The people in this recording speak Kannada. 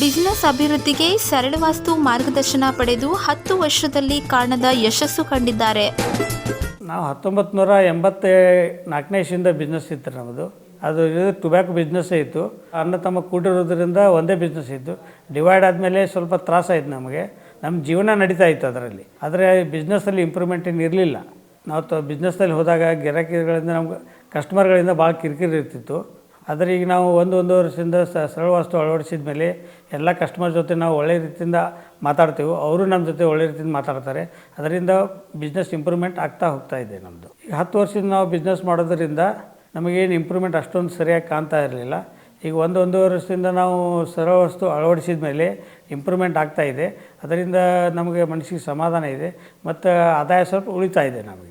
ಬಿಸಿನೆಸ್ ಅಭಿವೃದ್ಧಿಗೆ ಸರಳವಾಸ್ತು ಮಾರ್ಗದರ್ಶನ ಪಡೆದು ಹತ್ತು ವರ್ಷದಲ್ಲಿ ಕಾಣದ ಯಶಸ್ಸು ಕಂಡಿದ್ದಾರೆ. ನಾವು ಹತ್ತೊಂಬತ್ತು ನೂರ ಎಂಬತ್ತ ನಾಲ್ಕನೇ ಇಸಿಂದ ಬಿಸ್ನೆಸ್ ಇತ್ತು ನಮ್ಮದು. ಅದು ಟೊಬ್ಯಾಕೊ ಬಿಸ್ನೆಸ್ಸೇ ಇತ್ತು. ಅನ್ನ ತಮ್ಮ ಕೂಡಿರೋದ್ರಿಂದ ಒಂದೇ ಬಿಸ್ನೆಸ್ ಇತ್ತು. ಡಿವೈಡ್ ಆದಮೇಲೆ ಸ್ವಲ್ಪ ತ್ರಾಸಾಯ್ತು ನಮಗೆ. ನಮ್ಮ ಜೀವನ ನಡೀತಾ ಇತ್ತು ಅದರಲ್ಲಿ. ಆದರೆ ಬಿಸ್ನೆಸ್ಸಲ್ಲಿ ಇಂಪ್ರೂವ್ಮೆಂಟ್ ಏನು ಇರಲಿಲ್ಲ. ನಾವು ತ ಬಿಸ್ನೆಸ್ನಲ್ಲಿ ಹೋದಾಗ ಗಿರಾಕಿಗಳಿಂದ ನಮ್ಗೆ ಕಸ್ಟಮರ್ಗಳಿಂದ ಭಾಳ ಕಿರಿಕಿರಿ ಇರ್ತಿತ್ತು. ಆದರೆ ಈಗ ನಾವು ಒಂದು ಒಂದು ವರ್ಷದಿಂದ ಸ ಸರಳ ವಸ್ತು ಅಳವಡಿಸಿದ ಮೇಲೆ ಎಲ್ಲ ಕಸ್ಟಮರ್ ಜೊತೆ ನಾವು ಒಳ್ಳೆ ರೀತಿಯಿಂದ ಮಾತಾಡ್ತೀವಿ. ಅವರು ನಮ್ಮ ಜೊತೆ ಒಳ್ಳೆ ರೀತಿಯಿಂದ ಮಾತಾಡ್ತಾರೆ. ಅದರಿಂದ ಬಿಸ್ನೆಸ್ ಇಂಪ್ರೂವ್ಮೆಂಟ್ ಆಗ್ತಾ ಹೋಗ್ತಾ ಇದೆ ನಮ್ಮದು ಈಗ ಹತ್ತು ವರ್ಷದಿಂದ ನಾವು ಬಿಸ್ನೆಸ್ ಮಾಡೋದರಿಂದ ನಮಗೇನು ಇಂಪ್ರೂವ್ಮೆಂಟ್ ಅಷ್ಟೊಂದು ಸರಿಯಾಗಿ ಕಾಣ್ತಾ ಇರಲಿಲ್ಲ. ಈಗ ಒಂದು ಒಂದೂವರೆ ವರ್ಷದಿಂದ ನಾವು ಸರಳ ವಸ್ತು ಅಳವಡಿಸಿದ ಮೇಲೆ ಇಂಪ್ರೂವ್ಮೆಂಟ್ ಆಗ್ತಾ ಇದೆ. ಅದರಿಂದ ನಮಗೆ ಮನಸ್ಸಿಗೆ ಸಮಾಧಾನ ಇದೆ. ಮತ್ತು ಆದಾಯ ಸ್ವಲ್ಪ ಉಳಿತಾ ಇದೆ ನಮಗೆ.